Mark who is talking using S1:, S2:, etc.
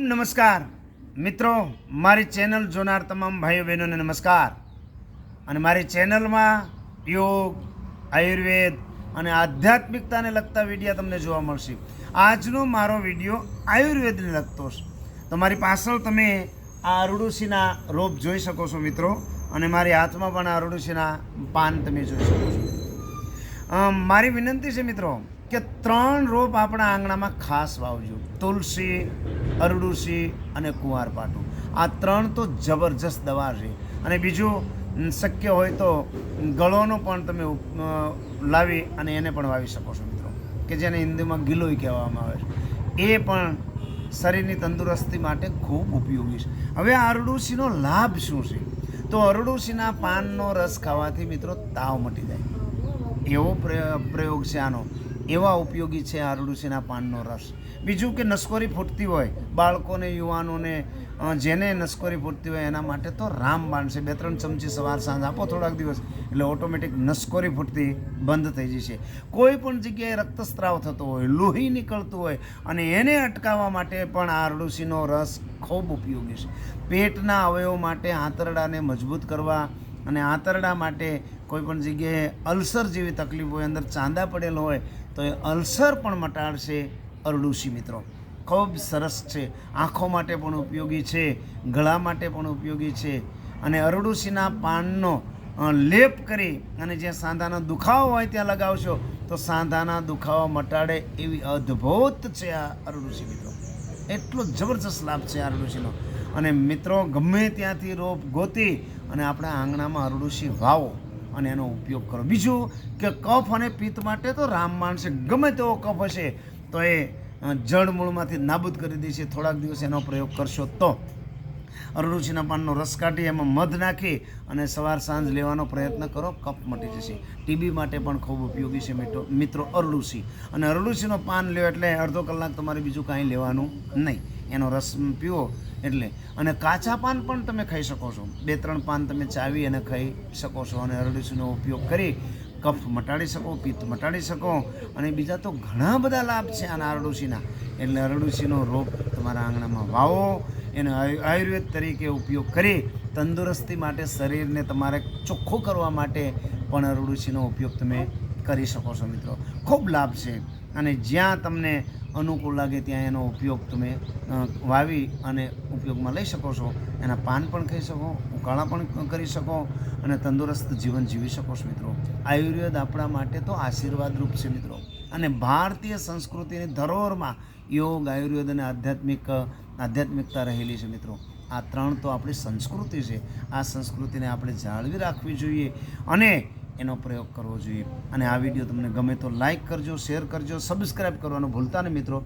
S1: નમસ્કાર. મિત્રો, મારી ચેનલ જોનાર તમામ ભાઈઓ બહેનોને નમસ્કાર. અને મારી ચેનલમાં યોગ, આયુર્વેદ અને આધ્યાત્મિકતાને લગતા વિડીયા તમને જોવા મળશે. આજનો મારો વીડિયો આયુર્વેદને લગતો છે. તો મારી પાછળ તમે આ અરડુસીના રોપ જોઈ શકો છો મિત્રો, અને મારી હાથમાં પણ આ અરડુસીના પાન તમે જોઈ શકો છો. મારી વિનંતી છે મિત્રો કે ત્રણ રોપ આપણા આંગણામાં ખાસ વાવજો. તુલસી, અરડુસી અને કુંવારપાટું. આ ત્રણ તો જબરજસ્ત દવા છે. અને બીજું શક્ય હોય તો ગળોનો પણ તમે લાવી અને એને પણ વાવી શકો છો મિત્રો. કે જેને હિન્દીમાં ગિલોય કહેવામાં આવે છે. એ પણ શરીરની તંદુરસ્તી માટે ખૂબ ઉપયોગી છે. હવે અરડુસીનો લાભ શું છે? તો અરડુસીના પાનનો રસ ખાવાથી મિત્રો તાવ મટી જાય. એવો પ્રય- પ્રયોગ છે આનો. એવા ઉપયોગી છે આરડુસીના પાનનો રસ. બીજું કે નસકોરી ફૂટતી હોય, બાળકોને, યુવાનોને જેને નસકોરી ફૂટતી હોય એના માટે તો રામબાણ છે બે ત્રણ ચમચી સવાર સાંજ આપો થોડાક દિવસ, એટલે ઓટોમેટિક નસકોરી ફૂટતી બંધ થઈ જશે. કોઈ પણ જગ્યાએ રક્તસ્ત્રાવ થતો હોય, લોહી નીકળતું હોય, અને એને અટકાવવા માટે પણ આરડુસીનો રસ ખૂબ ઉપયોગી છે. પેટના અવયવ માટે આંતરડાને મજબૂત કરવા અને આંતરડા માટે કોઈ પણ જગ્યાએ અલ્સર જેવી તકલીફ હોય, અંદર ચાંદા પડેલો હોય, તો એ અલ્સર પણ મટાડશે અરડુસી મિત્રો. ખૂબ સરસ છે. આંખો માટે પણ ઉપયોગી છે, ગળા માટે પણ ઉપયોગી છે. અને અરડુસીના પાનનો લેપ કરી અને જ્યાં સાંધાનો દુખાવો હોય ત્યાં લગાવશો, તો સાંધાના દુખાવા મટાડે એવી અદ્ભુત છે આ અરડુસી મિત્રો. એટલો જબરજસ્ત લાભ છે આ અરડુસીનો અને મિત્રો, ગમે ત્યાંથી રોપ ગોતી અને આપણા આંગણામાં અરડુસી વાવો અને એનો ઉપયોગ કરો. બીજું કે કફ અને પિત્ત માટે તો રામ છે ગમે તેવો કફ હશે, તો એ જળમૂળમાંથી નાબૂદ કરી દેશે થોડાક દિવસ એનો પ્રયોગ કરશો તો. અરડુસીના પાનનો રસ કાઢી એમાં મધ નાખી અને સવાર સાંજ લેવાનો પ્રયત્ન કરો કફ મટી જશે. ટીબી માટે પણ ખૂબ ઉપયોગી છે મિત્રો મિત્રો અરડુસી અને અરડુસીનો પાન લ્યો એટલે અડધો કલાક તમારે બીજું કાંઈ લેવાનું નહીં. એનો રસ પીવો એટલે. અને કાચા પાન પણ તમે ખાઈ શકો છો. બે ત્રણ પાન તમે ચાવી અને ખાઈ શકો છો. અને અરડુસીનો ઉપયોગ કરી કફ મટાડી શકો, પિત્ત મટાડી શકો. અને બીજા તો ઘણા બધા લાભ છે આના અરડુસીના એટલે અરડુસીનો રોપ તમારા આંગણામાં વાવો. એનો આયુ- આયુર્વેદ તરીકે ઉપયોગ કરી તંદુરસ્તી માટે શરીરને તમારે ચોખ્ખું કરવા માટે પણ અરડુસીનો ઉપયોગ તમે કરી શકો છો મિત્રો. ખૂબ લાભ છે. અને જ્યાં તમને અનુકૂળ લાગે ત્યાં એનો ઉપયોગ તમે વાવી અને ઉપયોગમાં લઈ શકો છો. એના પાન પણ ખાઈ શકો, ઉકાળા પણ કરી શકો અને તંદુરસ્ત જીવન જીવી શકો છો મિત્રો. આયુર્વેદ આપણા માટે તો આશીર્વાદરૂપ છે મિત્રો. અને ભારતીય સંસ્કૃતિની ધરોહરમાં યોગ, આયુર્વેદ અને આધ્યાત્મિક આધ્યાત્મિકતા રહેલી છે મિત્રો. આ ત્રણ તો આપણી સંસ્કૃતિ છે. આ સંસ્કૃતિને આપણે જાળવી રાખવી જોઈએ અને એનો પ્રયોગ કરવો જોઈએ. અને આ વીડિયો તમને ગમે તો લાઈક કરજો શેર કરજો સબસ્ક્રાઈબ કરવાનું ભૂલતા નહીં મિત્રો.